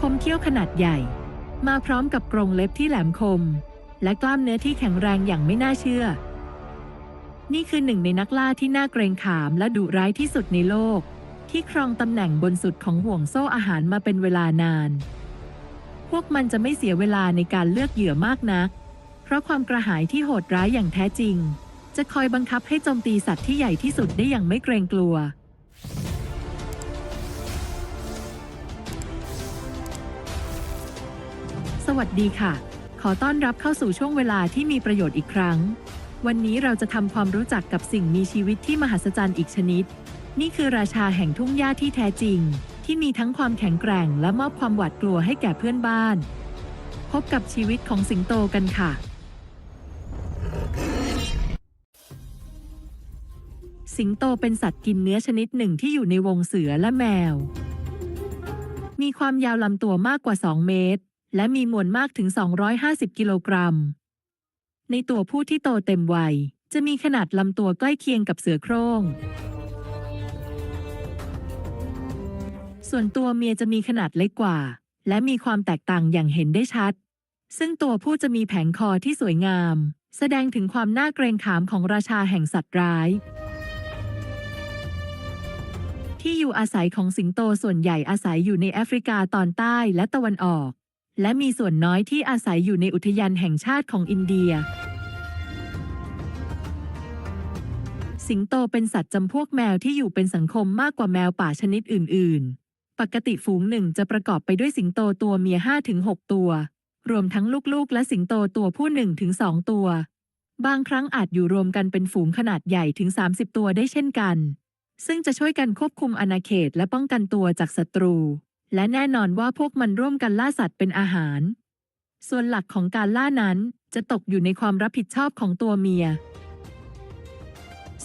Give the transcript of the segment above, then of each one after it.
คมเขี้ยวขนาดใหญ่ มาพร้อมกับกรงเล็บที่แหลมคม และกล้ามเนื้อที่แข็งแรงอย่างไม่น่าเชื่อ นี่คือหนึ่งในนักล่าที่น่าเกรงขามและดุร้ายที่สุดในโลก ที่ครองตำแหน่งบนสุดของห่วงโซ่อาหารมาเป็นเวลานาน พวกมันจะไม่เสียเวลาในการเลือกเหยื่อมากนัก เพราะความกระหายที่โหดร้ายอย่างแท้จริง จะคอยบังคับให้โจมตีสัตว์ที่ใหญ่ที่สุดได้อย่างไม่เกรงกลัว สวัสดีค่ะ ขอต้อนรับเข้าสู่ช่วงเวลาที่มีประโยชน์อีกครั้ง วันนี้เราจะทำความรู้จักกับสิ่งมีชีวิตที่มหัศจรรย์อีกชนิด นี่คือราชาแห่งทุ่งหญ้าที่แท้จริง ที่มีทั้งความแข็งแกร่งและมอบความหวาดกลัวให้แก่เพื่อนบ้าน พบกับชีวิตของสิงโตกันค่ะ สิงโตเป็นสัตว์กินเนื้อชนิดหนึ่งที่อยู่ในวงเสือและแมว มีความยาวลำตัวมากกว่า 2 เมตร และมีมวลมากถึง 250 กิโลกรัม ในตัวผู้ที่โตเต็มวัย จะมีขนาดลำตัวใกล้เคียงกับเสือโคร่ง ส่วนตัวเมียจะมีขนาดเล็กกว่า และมีความแตกต่างอย่างเห็นได้ชัด ซึ่งตัวผู้จะมีแผงคอที่สวยงาม แสดงถึงความน่าเกรงขามของราชาแห่งสัตว์ร้าย ที่อยู่อาศัยของสิงโตส่วนใหญ่อาศัยอยู่ในแอฟริกาตอนใต้และตะวันออก และมีส่วนน้อยที่อาศัยอยู่ในอุทยานแห่งชาติของอินเดีย สิงโตเป็นสัตว์จำพวกแมวที่อยู่เป็นสังคมมากกว่าแมวป่าชนิดอื่น ๆ ปกติฝูงหนึ่งจะประกอบไปด้วยสิงโตตัวเมีย5-6 ตัว รวมทั้งลูกๆ และสิงโตตัวผู้1-2 ตัว บางครั้งอาจอยู่รวมกันเป็นฝูงขนาดใหญ่ถึง 30 ตัวได้เช่นกัน ซึ่งจะช่วยกันควบคุมอาณาเขตและป้องกันตัวจากศัตรู และแน่นอนว่าพวกมันร่วมกันล่าสัตว์เป็นอาหาร ส่วนหลักของการล่านั้นจะตกอยู่ในความรับผิดชอบของตัวเมีย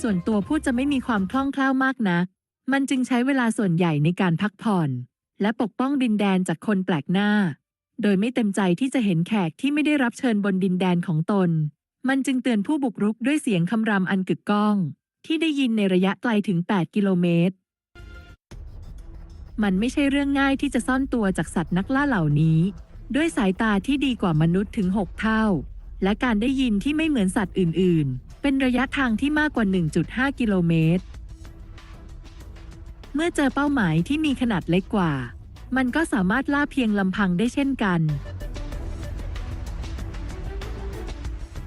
ส่วนตัวผู้จะไม่มีความคล่องแคล่วมากนัก มันจึงใช้เวลาส่วนใหญ่ในการพักผ่อน และปกป้องดินแดนจากคนแปลกหน้า โดยไม่เต็มใจที่จะเห็นแขกที่ไม่ได้รับเชิญบนดินแดนของตน มันจึงเตือนผู้บุกรุกด้วยเสียงคำรามอันกึกก้อง ที่ได้ยินในระยะไกลถึง 8 กิโลเมตร มันไม่ใช่เรื่องง่ายที่จะซ่อนตัวจากสัตว์นักล่าเหล่านี้ ด้วยสายตาที่ดีกว่ามนุษย์ถึง 6 เท่า และการได้ยินที่ไม่เหมือนสัตว์อื่น ๆ เป็นระยะทางที่มากกว่า 1.5 กิโลเมตร เมื่อเจอเป้าหมายที่มีขนาดเล็กกว่า มันก็สามารถล่าเพียงลำพังได้เช่นกัน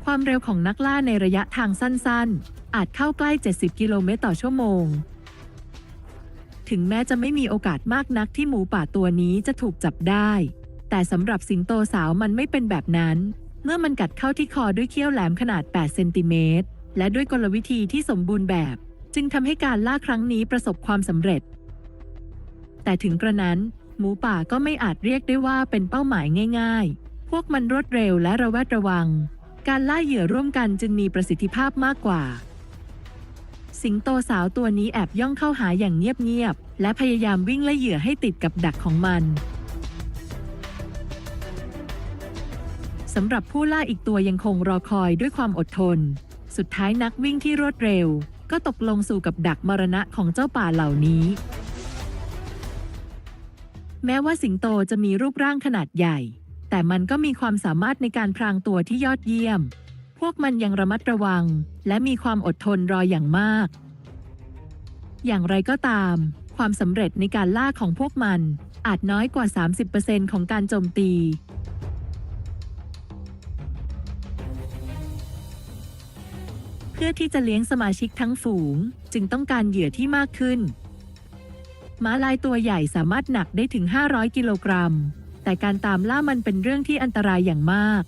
ความเร็วของนักล่าในระยะทางสั้นๆ อาจเข้าใกล้ 70 กิโลเมตรต่อชั่วโมง ถึงแม้จะไม่มีโอกาสมากนักที่หมูป่าตัวนี้จะถูกจับได้ แต่สำหรับสิงโตสาวมันไม่เป็นแบบนั้น เมื่อมันกัดเข้าที่คอด้วยเขี้ยวแหลมขนาด 8 เซนติเมตร และด้วยกลวิธีที่สมบูรณ์แบบ จึงทำให้การล่าครั้งนี้ประสบความสำเร็จ แต่ถึงกระนั้น หมูป่าก็ไม่อาจเรียกได้ว่าเป็นเป้าหมายง่าย ๆ พวกมันรวดเร็วและระแวดระวังการล่าเหยื่อร่วมกันจึงมีประสิทธิภาพมากกว่า สิงโตสาวตัวนี้แอบย่องเข้าหาอย่างเงียบๆ และพยายามวิ่งไล่เหยื่อให้ติดกับดักของมัน สำหรับผู้ล่าอีกตัวยังคงรอคอยด้วยความอดทน สุดท้ายนักวิ่งที่รวดเร็ว ก็ตกลงสู่กับดักมรณะของเจ้าป่าเหล่านี้ แม้ว่าสิงโตจะมีรูปร่างขนาดใหญ่ แต่มันก็มีความสามารถในการพรางตัวที่ยอดเยี่ยม พวกมันยังระมัดระวัง และมีความอดทนรออย่างมาก อย่างไรก็ตาม ความสำเร็จในการล่าของพวกมันอาจน้อยกว่า 30%ของการโจมตี เพื่อที่จะเลี้ยงสมาชิกทั้งฝูง จึงต้องการเหยื่อที่มากขึ้นม้าลายตัวใหญ่สามารถหนักได้ถึง 500 กิโลกรัม แต่การตามล่ามันเป็นเรื่องที่อันตรายอย่างมาก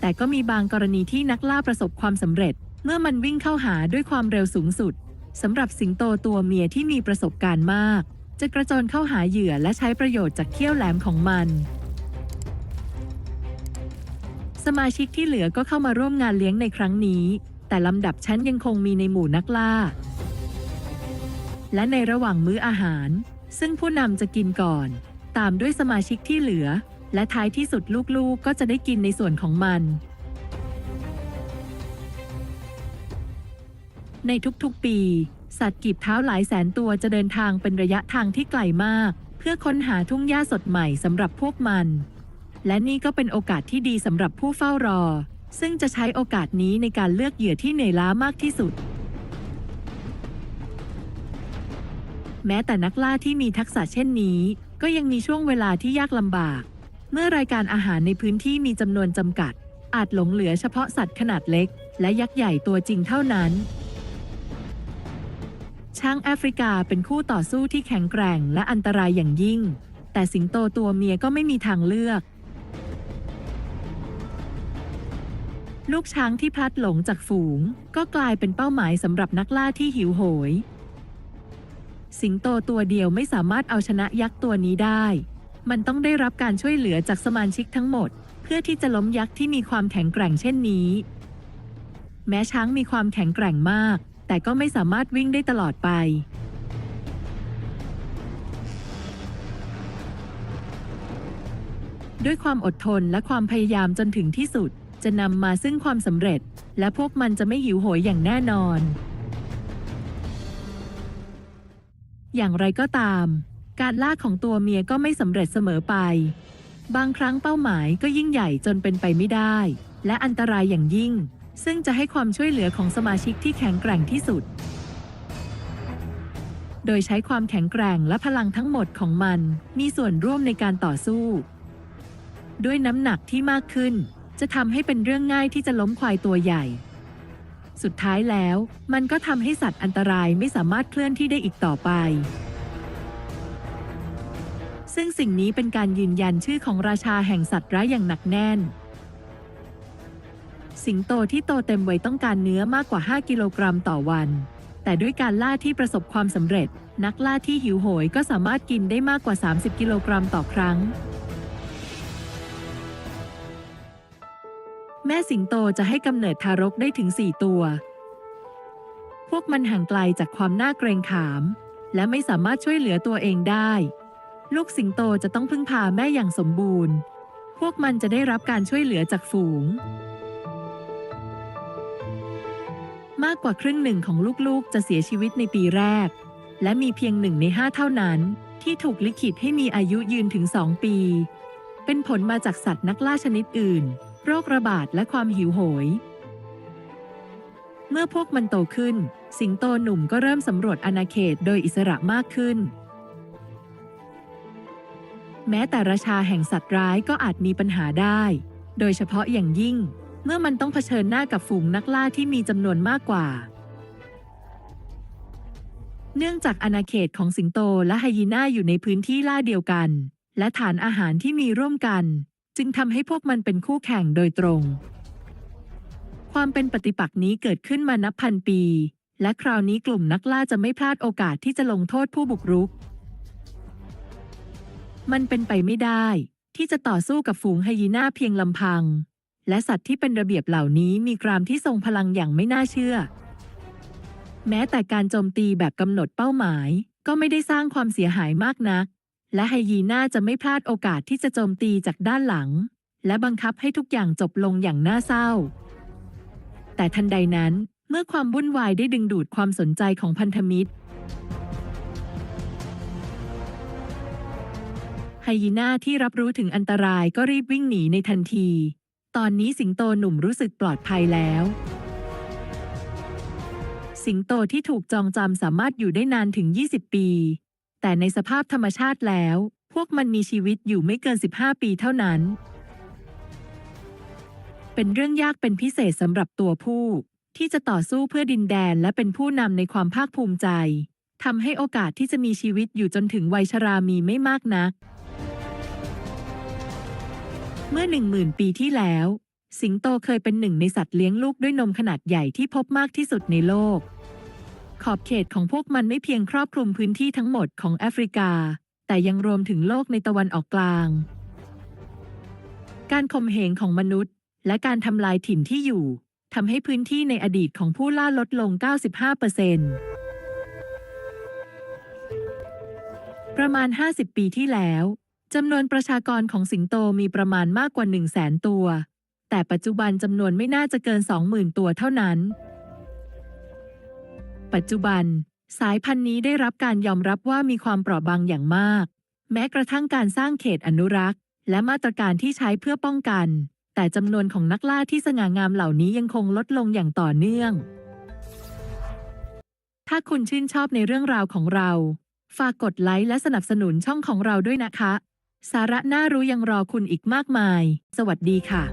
แต่ก็มีบางกรณีที่นักล่าประสบความสำเร็จ เมื่อมันวิ่งเข้าหาด้วยความเร็วสูงสุดสำหรับสิงโตตัวเมียที่มีประสบการณ์มาก จะกระโจนเข้าหาเหยื่อและใช้ประโยชน์จากเขี้ยวแหลมของมัน สมาชิกที่เหลือก็เข้ามาร่วมงานเลี้ยงในครั้งนี้ แต่ลำดับชั้นยังคงมีในหมู่นักล่า และในระหว่างมื้ออาหาร ซึ่งผู้นำจะกินก่อน ตามด้วยสมาชิกที่เหลือ และท้ายที่สุดลูกๆก็จะได้กินในส่วนของมัน ในทุกๆปี สัตว์กีบเท้าหลายแสนตัวจะเดินทางเป็นระยะทางที่ไกลมาก เพื่อค้นหาทุ่งหญ้าสดใหม่สำหรับพวกมัน และนี่ก็เป็นโอกาสที่ดีสำหรับผู้เฝ้ารอ ซึ่งจะใช้โอกาสนี้ในการเลือกเหยื่อที่เหนื่อยล้ามากที่สุดแม้แต่นักล่าที่มีทักษะเช่นนี้ ก็ยังมีช่วงเวลาที่ยากลำบาก เมื่อรายการอาหารในพื้นที่มีจำนวนจำกัด อาจหลงเหลือเฉพาะสัตว์ขนาดเล็ก และยักษ์ใหญ่ตัวจริงเท่านั้น ช้างแอฟริกาเป็นคู่ต่อสู้ที่แข็งแกร่งและอันตรายอย่างยิ่ง แต่สิงโตตัวเมียก็ไม่มีทางเลือก ลูกช้างที่พลัดหลงจากฝูง ก็กลายเป็นเป้าหมายสำหรับนักล่าที่หิวโหย สิงโตตัวเดียวไม่สามารถเอาชนะยักษ์ตัวนี้ได้ มันต้องได้รับการช่วยเหลือจากสมาชิกทั้งหมด เพื่อที่จะล้มยักษ์ที่มีความแข็งแกร่งเช่นนี้ แม้ช้างมีความแข็งแกร่งมาก แต่ก็ไม่สามารถวิ่งได้ตลอดไป ด้วยความอดทนและความพยายามจนถึงที่สุด จะนำมาซึ่งความสำเร็จ และพวกมันจะไม่หิวโหยอย่างแน่นอน อย่างไรก็ตาม การล่าของตัวเมียก็ไม่สำเร็จเสมอไป บางครั้งเป้าหมายก็ยิ่งใหญ่จนเป็นไปไม่ได้ และอันตรายอย่างยิ่ง ซึ่งจะให้ความช่วยเหลือของสมาชิกที่แข็งแกร่งที่สุด โดยใช้ความแข็งแกร่งและพลังทั้งหมดของมันมีส่วนร่วมในการต่อสู้ ด้วยน้ำหนักที่มากขึ้น จะทำให้เป็นเรื่องง่ายที่จะล้มควายตัวใหญ่ สุดท้ายแล้ว มันก็ทำให้สัตว์อันตรายไม่สามารถเคลื่อนที่ได้อีกต่อไป ซึ่งสิ่งนี้เป็นการยืนยันชื่อของราชาแห่งสัตว์ร้ายอย่างหนักแน่น สิงโตที่โตเต็มวัยต้องการเนื้อมากกว่า 5 กิโลกรัมต่อวัน แต่ด้วยการล่าที่ประสบความสำเร็จ นักล่าที่หิวโหยก็สามารถกินได้มากกว่า 30 กิโลกรัมต่อครั้ง แม่สิงโตจะให้กำเนิดทารกได้ถึง 4 ตัว พวกมันห่างไกลจากความน่าเกรงขาม และไม่สามารถช่วยเหลือตัวเองได้ ลูกสิงโตจะต้องพึ่งพาแม่อย่างสมบูรณ์ พวกมันจะได้รับการช่วยเหลือจากฝูง มากกว่าครึ่งหนึ่งของลูกๆ จะเสียชีวิตในปีแรก และมีเพียงหนึ่งในห้าเท่านั้น ที่ถูกลิขิตให้มีอายุยืนถึงสองปี เป็นผลมาจากสัตว์นักล่าชนิดอื่น โรคระบาดและความหิวโหย เมื่อพวกมันโตขึ้น สิงโตหนุ่มก็เริ่มสำรวจอาณาเขตโดยอิสระมากขึ้น แม้แต่ราชาแห่งสัตว์ร้ายก็อาจมีปัญหาได้ โดยเฉพาะอย่างยิ่ง เมื่อมันต้องเผชิญหน้ากับฝูงนักล่าที่มีจำนวนมากกว่า เนื่องจากอาณาเขตของสิงโตและไฮยีน่าอยู่ในพื้นที่ล่าเดียวกัน และฐานอาหารที่มีร่วมกัน จึงทำให้พวกมันเป็นคู่แข่งโดยตรง ความเป็นปฏิปักษ์นี้เกิดขึ้นมานับพันปี และคราวนี้กลุ่มนักล่าจะไม่พลาดโอกาสที่จะลงโทษผู้บุกรุก มันเป็นไปไม่ได้ ที่จะต่อสู้กับฝูงไฮยีน่าเพียงลำพัง และสัตว์ที่เป็นระเบียบเหล่านี้มีกรามที่ทรงพลังอย่างไม่น่าเชื่อ แม้แต่การโจมตีแบบกำหนดเป้าหมาย ก็ไม่ได้สร้างความเสียหายมากนัก และไฮยีน่าจะไม่พลาดโอกาสที่จะโจมตีจากด้านหลัง และบังคับให้ทุกอย่างจบลงอย่างน่าเศร้า แต่ทันใดนั้นเมื่อความวุ่นวายได้ดึงดูดความสนใจของพันธมิตร ไฮยีน่าที่รับรู้ถึงอันตรายก็รีบวิ่งหนีในทันที ตอนนี้สิงโตหนุ่มรู้สึกปลอดภัยแล้ว สิงโตที่ถูกจองจำสามารถอยู่ได้นานถึง 20 ปี แต่ในสภาพธรรมชาติแล้ว พวกมันมีชีวิตอยู่ไม่เกิน 15 ปีเท่านั้น เป็นเรื่องยากเป็นพิเศษสำหรับตัวผู้ ที่จะต่อสู้เพื่อดินแดนและเป็นผู้นำในความภาคภูมิใจทำให้โอกาสที่จะมีชีวิตอยู่จนถึงวัยชรามีไม่มากนัก เมื่อหนึ่งหมื่นปีที่แล้ว สิงโตเคยเป็นหนึ่งในสัตว์เลี้ยงลูกด้วยนมขนาดใหญ่ที่พบมากที่สุดในโลก ขอบเขตของพวกมันไม่เพียงครอบคลุมพื้นที่ทั้งหมดของแอฟริกา แต่ยังรวมถึงโลกในตะวันออกกลาง การข่มเหงของมนุษย์ และการทำลายถิ่นที่อยู่ทำให้พื้นที่ในอดีตของผู้ล่าลดลง 95%ประมาณ 50 ปีที่แล้ว จำนวนประชากรของสิงโตมีประมาณมากกว่า 1 0 0 0 0แสนตัว แต่ปัจจุบันจำนวนไม่น่าจะเกิน 20,000 ตัวเท่านั้น ปัจจุบัน สายพันธุ์นี้ได้รับการยอมรับว่ามีความเปราะบางอย่างมาก แม้กระทั่งการสร้างเขตอนุรักษ์ และมาตรการที่ใช้เพื่อป้องกัน แต่จำนวนของนักล่าที่สง่างามเหล่านี้ยังคงลดลงอย่างต่อเนื่อง ถ้าคุณชื่นชอบในเรื่องราวของเรา ฝากกดไลค์และสนับสนุนช่องของเราด้วยนะคะ สาระน่ารู้ยังรอคุณอีกมากมาย สวัสดีค่ะ